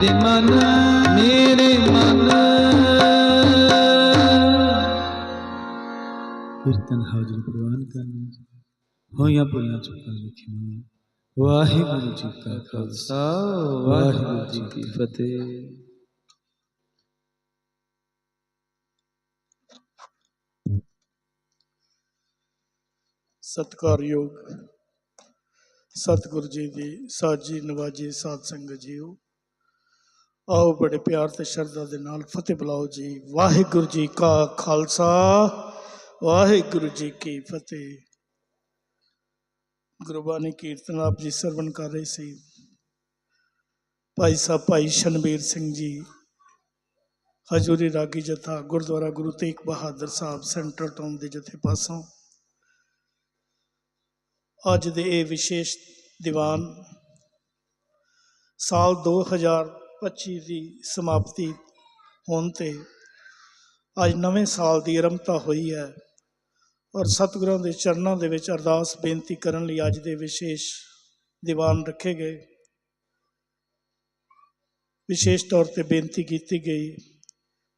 ਮੇਰੇ ਮਨ ਮੇਰੇ ਮਨ ਕੀਰਤਨ ਹਾਜ਼ਰੀ ਪ੍ਰਵਾਨ ਕਰਨੀ ਜੀ ਹੋਈਆਂ ਪੁਰੀਆਂ ਚੁੱਕਾਂ ਲਿਖੀਆਂ ਵਾਹਿਗੁਰੂ ਜੀ ਕਾ ਖਾਲਸਾ ਵਾਹਿਗੁਰੂ ਜੀ ਕੀ ਫਤਿਹ ਸਤਿਕਾਰਯੋਗ ਸਤਿਗੁਰੂ ਜੀ ਦੀ ਸਾਜੀ ਨਵਾਜੀ ਸਾਧ ਸੰਗਤ ਜੀਓ ਆਓ ਬੜੇ ਪਿਆਰ ਤੇ ਸ਼ਰਧਾ ਦੇ ਨਾਲ ਫਤਿਹ ਬੁਲਾਓ ਜੀ। ਵਾਹਿਗੁਰੂ ਜੀ ਕਾ ਖਾਲਸਾ, ਵਾਹਿਗੁਰੂ ਜੀ ਕੀ ਫਤਿਹ। ਗੁਰਬਾਣੀ ਕੀਰਤਨ ਆਪ ਜੀ ਸਰਵਣ ਕਰ ਰਹੇ ਸੀ। ਭਾਈ ਸਾਹਿਬ, ਭਾਈ ਸ਼ਨਬੀਰ ਸਿੰਘ ਜੀ, ਹਜੂਰੀ ਰਾਗੀ ਜਥਾ, ਗੁਰਦੁਆਰਾ ਗੁਰੂ ਤੇਗ ਬਹਾਦਰ ਸਾਹਿਬ ਸੈਂਟਰਲ ਟਾਊਨ ਦੇ ਜਥੇ ਪਾਸੋਂ। ਅੱਜ ਦੇ ਇਹ ਵਿਸ਼ੇਸ਼ ਦੀਵਾਨ ਸਾਲ 2025 ਦੀ ਸਮਾਪਤੀ ਹੋਣ ਤੇ ਅੱਜ ਨਵੇਂ ਸਾਲ ਦੀ ਆਰੰਭਤਾ ਹੋਈ ਹੈ ਔਰ ਸਤਿਗੁਰਾਂ ਦੇ ਚਰਨਾਂ ਦੇ ਵਿੱਚ ਅਰਦਾਸ ਬੇਨਤੀ ਕਰਨ ਲਈ ਅੱਜ ਦੇ ਵਿਸ਼ੇਸ਼ ਦੀਵਾਨ ਰੱਖੇ ਗਏ। ਵਿਸ਼ੇਸ਼ ਤੌਰ ਤੇ ਬੇਨਤੀ ਕੀਤੀ ਗਈ,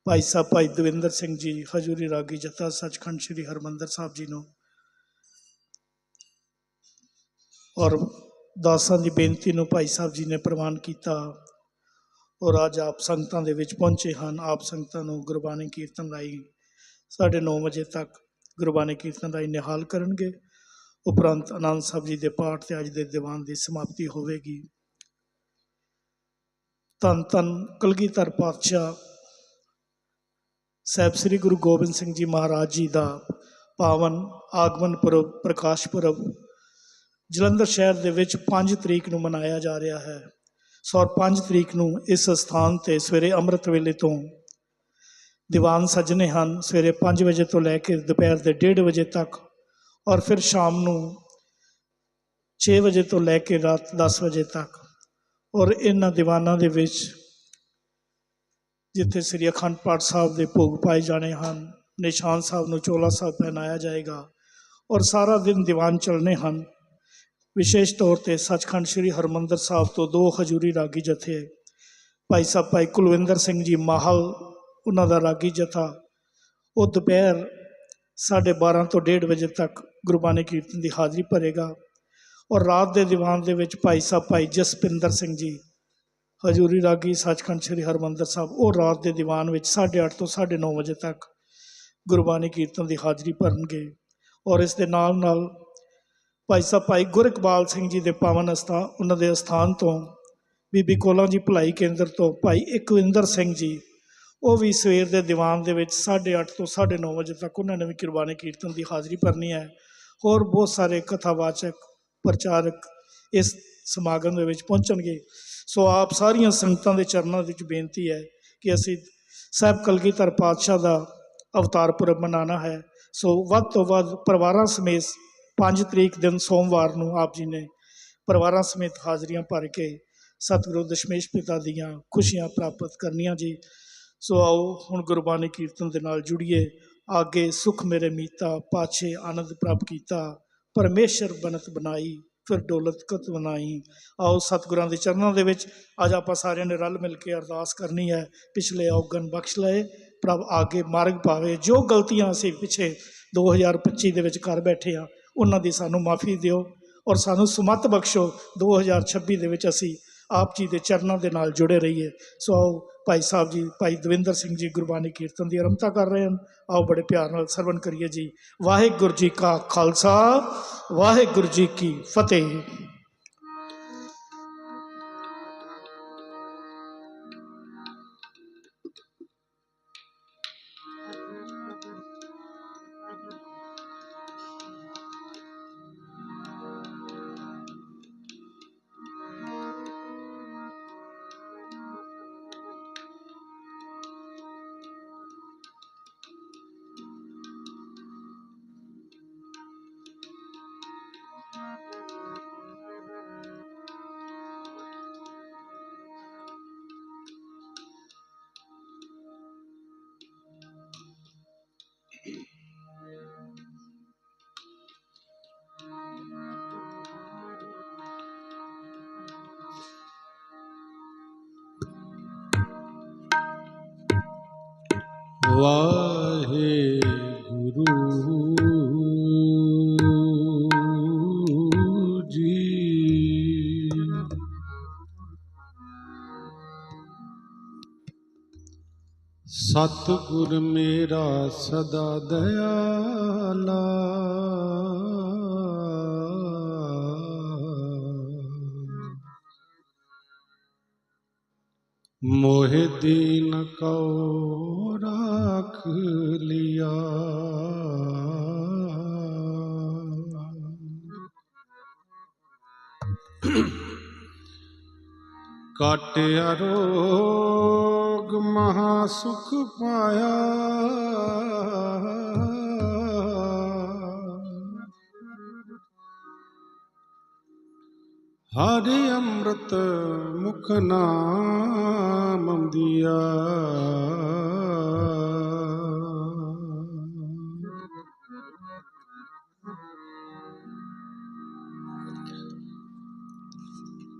ਭਾਈ ਸਾਹਿਬ ਭਾਈ ਦਵਿੰਦਰ ਸਿੰਘ ਜੀ, ਹਜੂਰੀ ਰਾਗੀ ਜਥਾ ਸੱਚਖੰਡ ਸ੍ਰੀ ਹਰਮੰਦਰ ਸਾਹਿਬ ਜੀ ਨੂੰ ਔਰ ਦਾਸਾਂ ਦੀ ਬੇਨਤੀ ਨੂੰ ਭਾਈ ਸਾਹਿਬ ਜੀ ਨੇ ਪ੍ਰਵਾਨ ਕੀਤਾ। ਔਰ ਅੱਜ ਆਪ ਸੰਗਤਾਂ ਦੇ ਵਿੱਚ ਪਹੁੰਚੇ ਹਨ। ਆਪ ਸੰਗਤਾਂ ਨੂੰ ਗੁਰਬਾਣੀ ਕੀਰਤਨ ਰਾਈ 9:30 ਵਜੇ ਤੱਕ ਗੁਰਬਾਣੀ ਕੀਰਤਨ ਰਾਈ ਨਿਹਾਲ ਕਰਨਗੇ। ਉਪਰੰਤ ਆਨੰਦ ਸਾਹਿਬ ਜੀ ਦੇ ਪਾਠ ਤੇ ਅੱਜ ਦੇ ਦੀਵਾਨ ਦੀ ਸਮਾਪਤੀ ਹੋਵੇਗੀ। ਧੰਨ ਧੰਨ ਕਲਗੀਧਰ ਪਾਤਸ਼ਾਹ ਸਾਹਿਬ ਸ੍ਰੀ ਗੁਰੂ ਗੋਬਿੰਦ ਸਿੰਘ ਜੀ ਮਹਾਰਾਜ ਜੀ ਦਾ ਪਾਵਨ ਆਗਮਨ ਪੁਰਬ, ਪ੍ਰਕਾਸ਼ ਪੁਰਬ ਜਲੰਧਰ ਸ਼ਹਿਰ ਦੇ ਵਿੱਚ 5 ਤਰੀਕ ਨੂੰ ਮਨਾਇਆ ਜਾ ਰਿਹਾ ਹੈ। ਸੋ ਔਰ 5 ਤਰੀਕ ਨੂੰ ਇਸ ਸਥਾਨ ਤੇ ਸਵੇਰੇ ਅੰਮ੍ਰਿਤ ਵੇਲੇ ਤੋਂ ਦੀਵਾਨ ਸਜਨੇ ਹਨ, ਸਵੇਰੇ 5 ਵਜੇ ਤੋਂ ਲੈ ਕੇ ਦੁਪਹਿਰ ਦੇ 1:30 ਵਜੇ ਤੱਕ ਔਰ ਫਿਰ ਸ਼ਾਮ ਨੂੰ 6 ਵਜੇ ਤੋਂ ਲੈ ਕੇ ਰਾਤ 10 ਵਜੇ ਤੱਕ। ਔਰ ਇਹਨਾਂ ਦੀਵਾਨਾਂ ਦੇ ਵਿੱਚ ਜਿੱਥੇ ਸ੍ਰੀ ਅਖੰਡ ਪਾਠ ਸਾਹਿਬ ਦੇ ਭੋਗ ਪਾਏ ਜਾਣੇ ਹਨ, ਨਿਸ਼ਾਨ ਸਾਹਿਬ ਨੂੰ ਚੋਲਾ ਸਾਹਿਬ ਪਹਿਨਾਇਆ ਜਾਏਗਾ ਔਰ ਸਾਰਾ ਦਿਨ ਦੀਵਾਨ ਚੱਲਣੇ ਹਨ। ਵਿਸ਼ੇਸ਼ ਤੌਰ ਤੇ ਸੱਚਖੰਡ ਸ੍ਰੀ ਹਰਮੰਦਰ ਸਾਹਿਬ ਤੋਂ ਦੋ ਹਜੂਰੀ ਰਾਗੀ ਜਥੇ, ਭਾਈ ਸਾਹਿਬ ਭਾਈ ਕੁਲਵਿੰਦਰ ਸਿੰਘ ਜੀ ਮਾਹਲ, ਉਹਨਾਂ ਦਾ ਰਾਗੀ ਜਥਾ। ਉਹ ਦੁਪਹਿਰ 12:30 ਤੋਂ 1:30 ਵਜੇ ਤੱਕ ਗੁਰਬਾਣੀ ਕੀਰਤਨ ਦੀ ਹਾਜ਼ਰੀ ਭਰੇਗਾ ਔਰ ਰਾਤ ਦੇ ਦੀਵਾਨ ਦੇ ਵਿੱਚ ਭਾਈ ਸਾਹਿਬ ਭਾਈ ਜਸਪਿੰਦਰ ਸਿੰਘ ਜੀ, ਹਜੂਰੀ ਰਾਗੀ ਸੱਚਖੰਡ ਸ੍ਰੀ ਹਰਮੰਦਰ ਸਾਹਿਬ, ਉਹ ਰਾਤ ਦੇ ਦੀਵਾਨ ਵਿੱਚ 8:30 ਤੋਂ 9:30 ਵਜੇ ਤੱਕ ਗੁਰਬਾਣੀ ਕੀਰਤਨ ਦੀ ਹਾਜ਼ਰੀ ਭਰਨਗੇ ਔਰ ਇਸ ਦੇ ਨਾਲ ਨਾਲ ਭਾਈ ਸਾਹਿਬ, ਭਾਈ ਗੁਰਇਕਬਾਲ ਸਿੰਘ ਜੀ ਦੇ ਪਾਵਨ ਅਸਥਾਨ ਉਹਨਾਂ ਦੇ ਅਸਥਾਨ ਤੋਂ ਬੀਬੀ ਕੋਲਾਂ ਜੀ ਭਲਾਈ ਕੇਂਦਰ ਤੋਂ ਭਾਈ ਇਕਵਿੰਦਰ ਸਿੰਘ ਜੀ, ਉਹ ਵੀ ਸਵੇਰ ਦੇ ਦੀਵਾਨ ਦੇ ਵਿੱਚ 8:30 ਤੋਂ 9:30 ਵਜੇ ਤੱਕ ਉਹਨਾਂ ਨੇ ਵੀ ਕੁਰਬਾਨੀ ਕੀਰਤਨ ਦੀ ਹਾਜ਼ਰੀ ਭਰਨੀ ਹੈ। ਹੋਰ ਬਹੁਤ ਸਾਰੇ ਕਥਾਵਾਚਕ, ਪ੍ਰਚਾਰਕ ਇਸ ਸਮਾਗਮ ਦੇ ਵਿੱਚ ਪਹੁੰਚਣਗੇ। ਸੋ ਆਪ ਸਾਰੀਆਂ ਸੰਗਤਾਂ ਦੇ ਚਰਨਾਂ ਵਿੱਚ ਬੇਨਤੀ ਹੈ ਕਿ ਅਸੀਂ ਸਾਹਿਬ ਕਲਗੀਧਰ ਪਾਤਸ਼ਾਹ ਦਾ ਅਵਤਾਰ ਪੁਰਬ ਮਨਾਉਣਾ ਹੈ। ਸੋ ਵੱਧ ਤੋਂ ਵੱਧ ਪਰਿਵਾਰਾਂ ਸਮੇਤ 5 ਤਰੀਕ ਦਿਨ ਸੋਮਵਾਰ ਨੂੰ ਆਪ ਜੀ ਨੇ ਪਰਿਵਾਰਾਂ ਸਮੇਤ ਹਾਜ਼ਰੀਆਂ ਭਰ ਕੇ ਸਤਿਗੁਰੂ ਦਸ਼ਮੇਸ਼ ਪਿਤਾ ਦੀਆਂ ਖੁਸ਼ੀਆਂ ਪ੍ਰਾਪਤ ਕਰਨੀਆਂ ਜੀ। ਸੋ ਆਓ ਹੁਣ ਗੁਰਬਾਣੀ ਕੀਰਤਨ ਦੇ ਨਾਲ ਜੁੜੀਏ। ਆਗੇ ਸੁਖ ਮੇਰੇ ਮੀਤਾ, ਪਾਛੇ ਆਨੰਦ ਪ੍ਰਾਪਤ ਕੀਤਾ, ਪਰਮੇਸ਼ਰ ਬਨਤ ਬਣਾਈ, ਫਿਰ ਦੌਲਤ ਕਤ ਬਣਾਈ। ਆਓ ਸਤਿਗੁਰਾਂ ਦੇ ਚਰਨਾਂ ਦੇ ਵਿੱਚ ਅੱਜ ਆਪਾਂ ਸਾਰਿਆਂ ਨੇ ਰਲ ਮਿਲ ਕੇ ਅਰਦਾਸ ਕਰਨੀ ਹੈ, ਪਿਛਲੇ ਔਗਣ ਬਖਸ਼ ਲਏ, ਪ੍ਰਭ ਆਗੇ ਮਾਰਗ ਪਾਵੇ। ਜੋ ਗਲਤੀਆਂ ਅਸੀਂ ਪਿਛੇ 2025 ਦੇ ਵਿੱਚ ਕਰ ਬੈਠੇ ਆ ਉਹਨਾਂ ਦੀ ਸਾਨੂੰ ਮਾਫੀ ਦਿਓ ਔਰ ਸਾਨੂੰ ਸੁਮਤ ਬਖਸ਼ੋ। 2026 ਦੇ ਵਿੱਚ ਅਸੀਂ ਆਪ ਜੀ ਦੇ ਚਰਨਾਂ ਦੇ ਨਾਲ ਜੁੜੇ ਰਹੀਏ। ਸੋ ਆਓ ਭਾਈ ਸਾਹਿਬ ਜੀ, ਭਾਈ ਦਵਿੰਦਰ ਸਿੰਘ ਜੀ ਗੁਰਬਾਣੀ ਕੀਰਤਨ ਦੀ ਆਰੰਭਤਾ ਕਰ ਰਹੇ ਹਨ। ਆਓ ਬੜੇ ਪਿਆਰ ਨਾਲ ਸਰਵਣ ਕਰੀਏ ਜੀ। ਵਾਹਿਗੁਰੂ ਜੀ ਕਾ ਖਾਲਸਾ, ਵਾਹਿਗੁਰੂ ਜੀ ਕੀ ਫਤਿਹ। ਵਾਹਿਗੁਰੂ ਜੀ। ਸਤਿਗੁਰ ਮੇਰਾ ਸਦਾ ਦਇਆ ਮੋਹਿ ਦੀਨ ਕਉ ਰਾਖ ਲਿਆ। ਕਾਟਿਆ ਰੋਗ ਮਹਾ ਸੁਖ ਹਰਿ ਅੰਮ੍ਰਿਤ ਮੁਖ ਨਾਮ ਦਿਆ।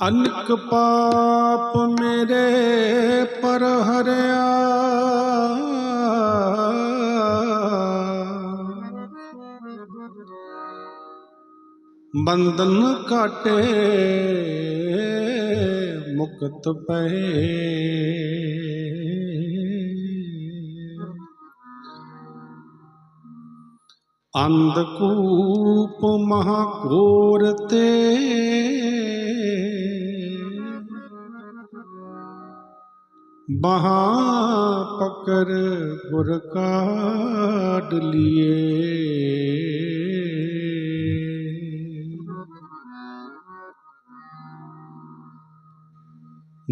ਅਨਕ ਪਾਪ ਮੇਰੇ ਪਰ ਹਰਿਆ। ਬੰਧਨ ਕਾਟੇ ਮੁਕਤ ਪਏ। ਅੰਧਕੂਪ ਮਹਾ ਤੇ ਬਹਾ ਪਕਰ ਗੁਰ ਕਾਢ ਲਿਏ।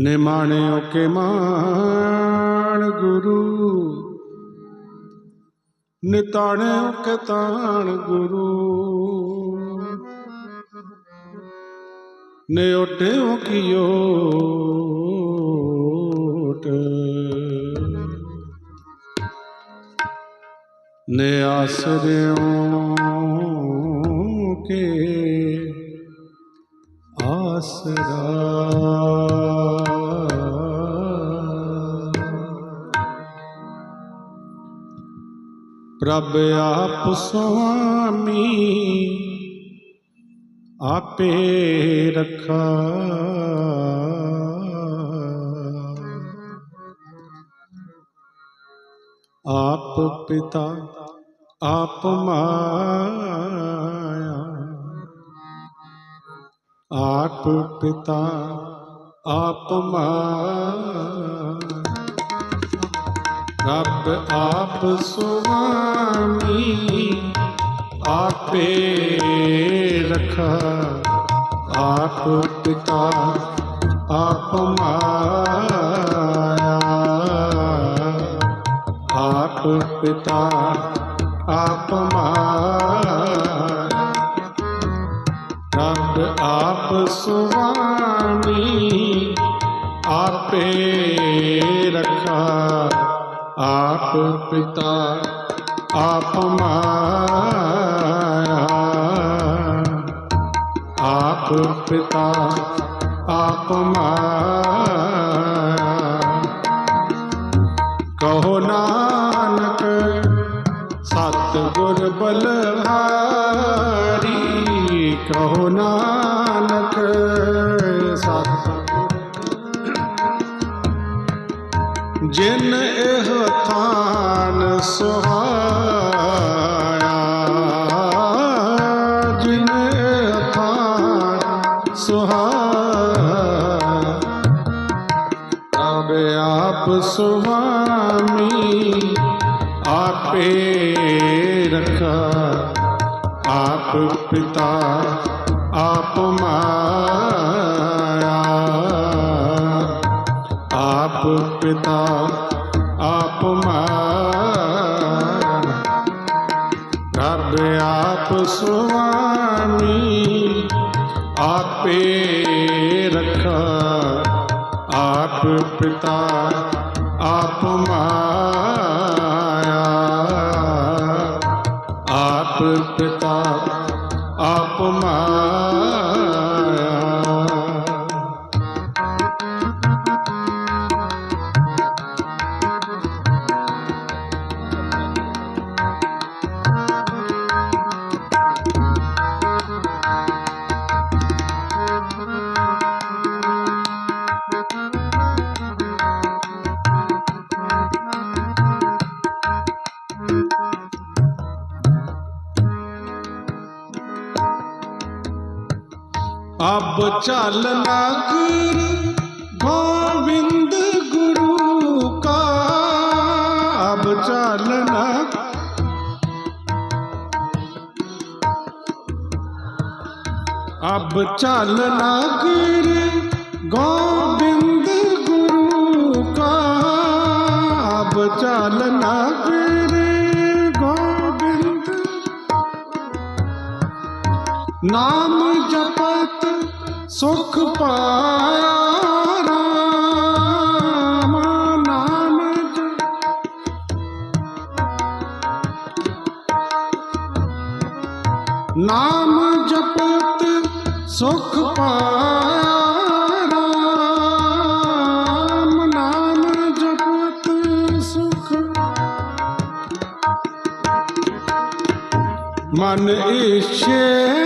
ਨਿਮਾਣਿਓ ਕੇ ਮਾਣ ਗੁਰੂ। ਨਿਤਾਣਿਓ ਕੇ ਤਾਣ ਗੁਰੂ। ਨੇ ਓਟਿਓ ਕੀ ਓਟ। ਨੇ ਆਸਰਿਓ ਕੇ ਆਸਰਾ। ਪ੍ਰਭ ਆਪ ਸੁਆਮੀ ਆਪੇ ਰਖਾ। ਆਪ ਪਿਤਾ ਆਪ ਮਾਇਆ। ਆਪ ਪਿਤਾ ਆਪ ਮਾਇਆ। ਰੱਬ ਆਪ ਸੁਆਮੀ ਆਪੇ ਰਖਾ, ਆਪ ਪਿਤਾ ਆਪ ਮਾਇਆ। ਆਪ ਪਿਤਾ ਆਪ ਮਾਇਆ। ਰੱਬ ਆਪ ਸੁਆਮੀ ਆਪੇ ਰਖਾ। ਆਪ ਪਿਤਾ ਆਪ ਮਾਇਆ। ਆਪ ਪਿਤਾ ਆਪ ਮਾਇਆ। ਕਹੋ ਨਾਨਕ ਸਤ ਗੁਰ ਬਲਹਾਰੀ। ਕਹੋ ਨਾਨਕ ਸਤ ਜਿਨ ਇਹ ਸੁਹਾਇਆ ਜਿਨ ਇਹ ਥਾਨ ਸੁਹਾਇਆ। ਅਬ ਆਪ ਸੁਆਮੀ ਆਪੇ ਰਖਾ ਆਪ ਪਿਤਾ ਸੁਆਮੀ ਆਪੇ ਰਖਾ ਆਪ ਪਿਤਾ ਆਪ ਮਾਂ। अब चल नगर गोविंद गुरु का। अब चल अब चल नगर गोविंद गुरु का। अब चल नगर गोविंद। नाम ਸੁਖ ਪਾਇਆ ਨਾਮ ਜਪਤ ਸੁਖ ਪਾਇਆ ਨਾਮ ਜਪਤ ਸੁਖ। ਮਨ ਈਸ਼ੇ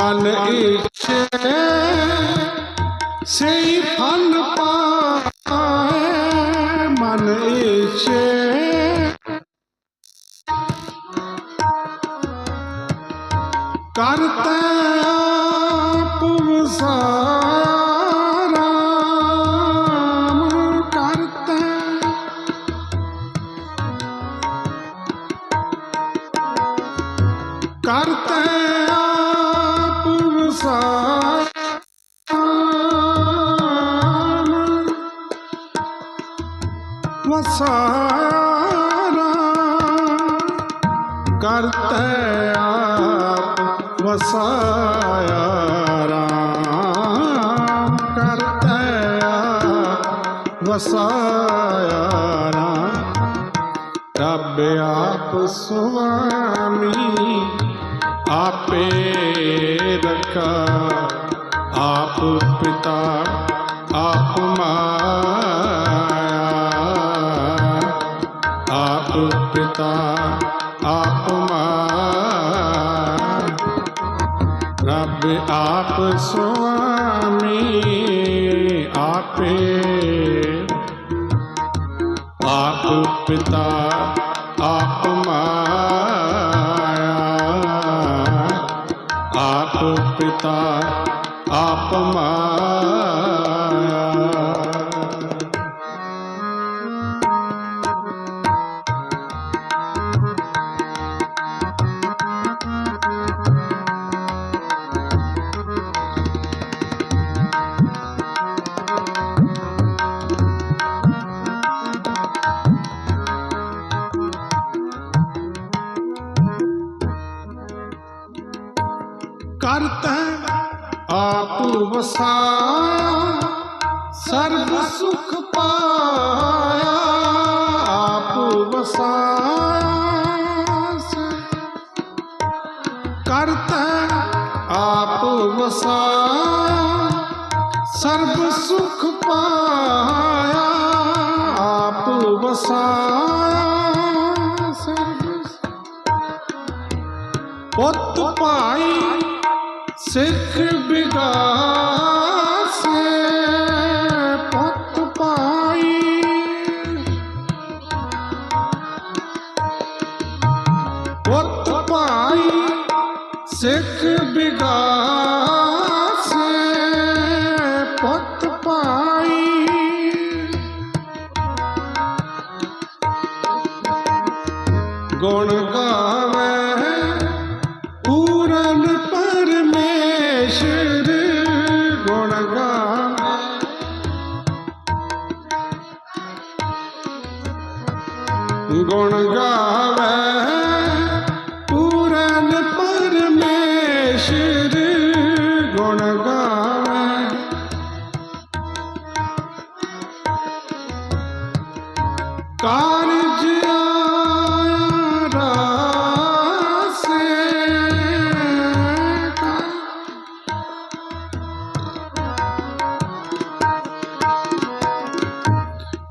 মন ইচ্ছে সেই ফল পায় মন ইচ্ছে ਵਸਾਇਆ ਰੱਬ ਆਪ ਸੁਆਮੀ, ਆਪੇ ਰਖਾ, ਆਪ ਪਿਤਾ, ਆਪ ਮਾਇਆ। ਆਪ ਪਿਤਾ, ਆਪ ਮਾਇਆ। ਰੱਬ ਆਪ ਸੁ ਆਪ ਪਿਤਾ ਆਪ ਮਾਂ ਗੁਣ ਗਾਵੇ ਪੂਰਨ ਪਰਮੇਸ਼ਰ ਗੁਣ ਗਾਵੇ। ਗੁਣ ਗਾਵੇ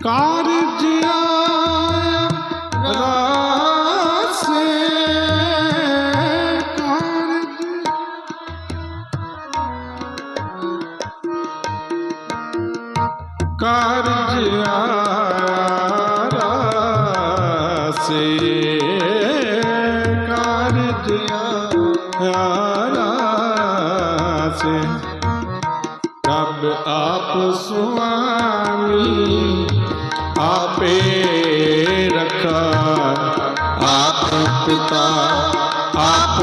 ਕਾਰਜ ਆਇਆ ਰਾਸੇ ਕਾਰਜ। ਕਾਰਜ ਆਇਆ ਰਾਸੇ ਕਾਰਜ ਆਇਆ ਰਾਸੇ। ਰੱਬ ਆਪ ਸੁਆਮੀ ਆਪੇ ਰਖਾ। ਆਪ ਪਿਤਾ ਆਪ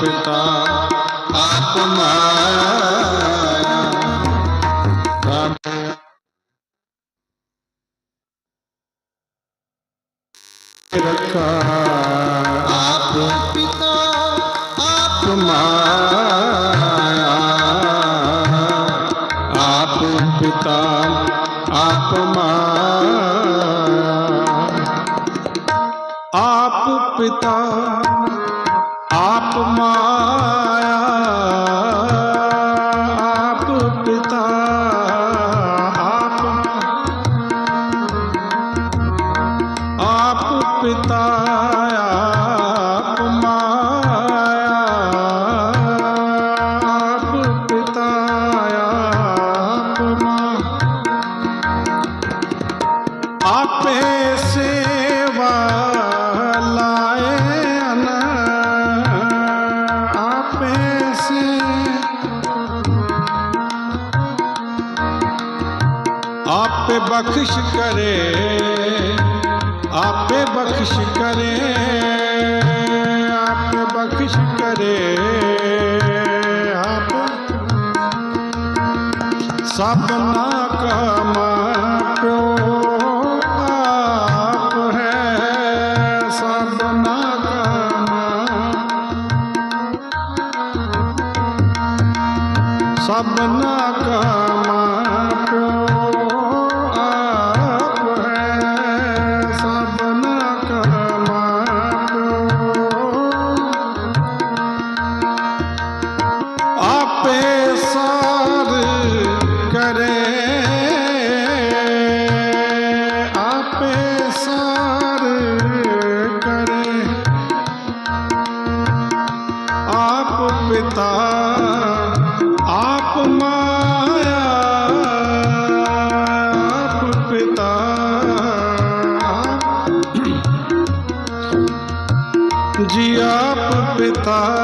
ਪਿਤਾ ਆਪ ਪਿਤਾ ਆਪ ਮਾਇਆ ਆਪ ਪਿਤਾ ਆਪ ਆਪ ਪਿਤਾ। ਸਭ ਨਾ ਆਪ ਪਿਤਾ ਆਪ ਮਾਇਆ ਆਪ ਪਿਤਾ ਜੀ ਆਪ ਪਿਤਾ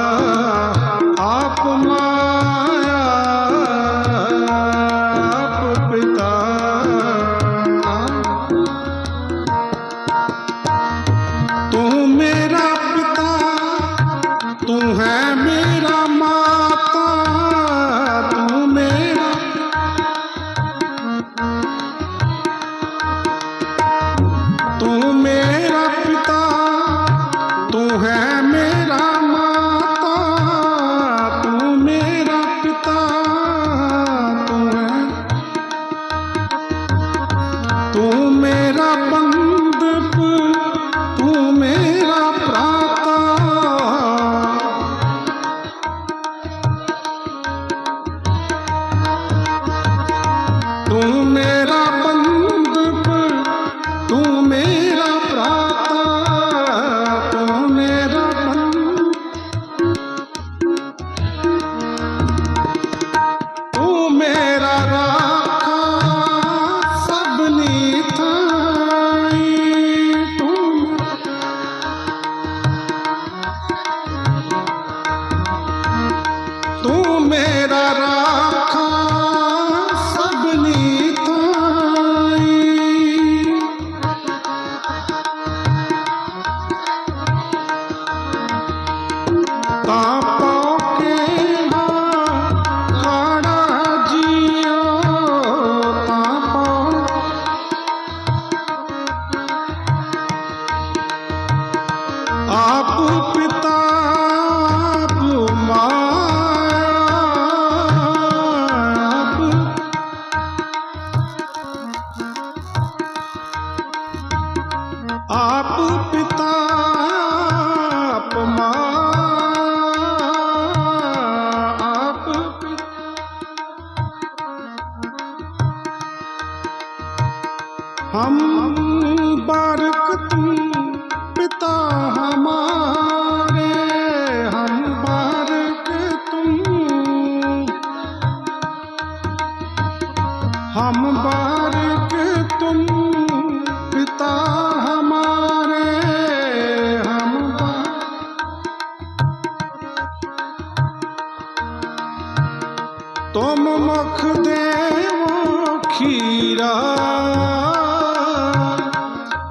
ਤੁਮ ਮੁਖ ਦੇਵੋ ਖੀਰਾ।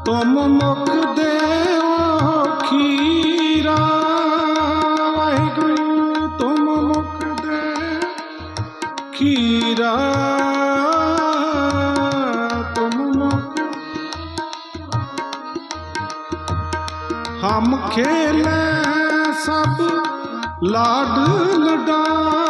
ਤੁਮ ਮੁਖ ਦੇਵੋ ਖੀਰਾ। ਵਾਹਿਗੁਰੂ, ਤੁਮ ਮੁਖ ਦੇ ਖੀਰਾ। ਤੁਮ ਮੁਖ ਹਮ ਖੇਲੇ ਸਭ ਲਾਡ ਲਡਾ।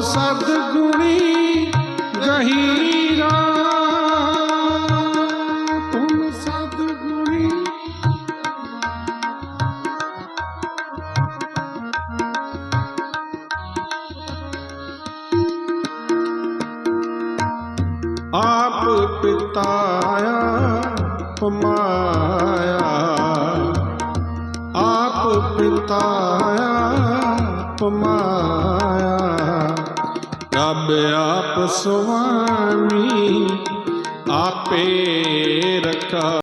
ਤੁਮ ਸੁਆਮੀ ਆਪੇ ਰਖਾ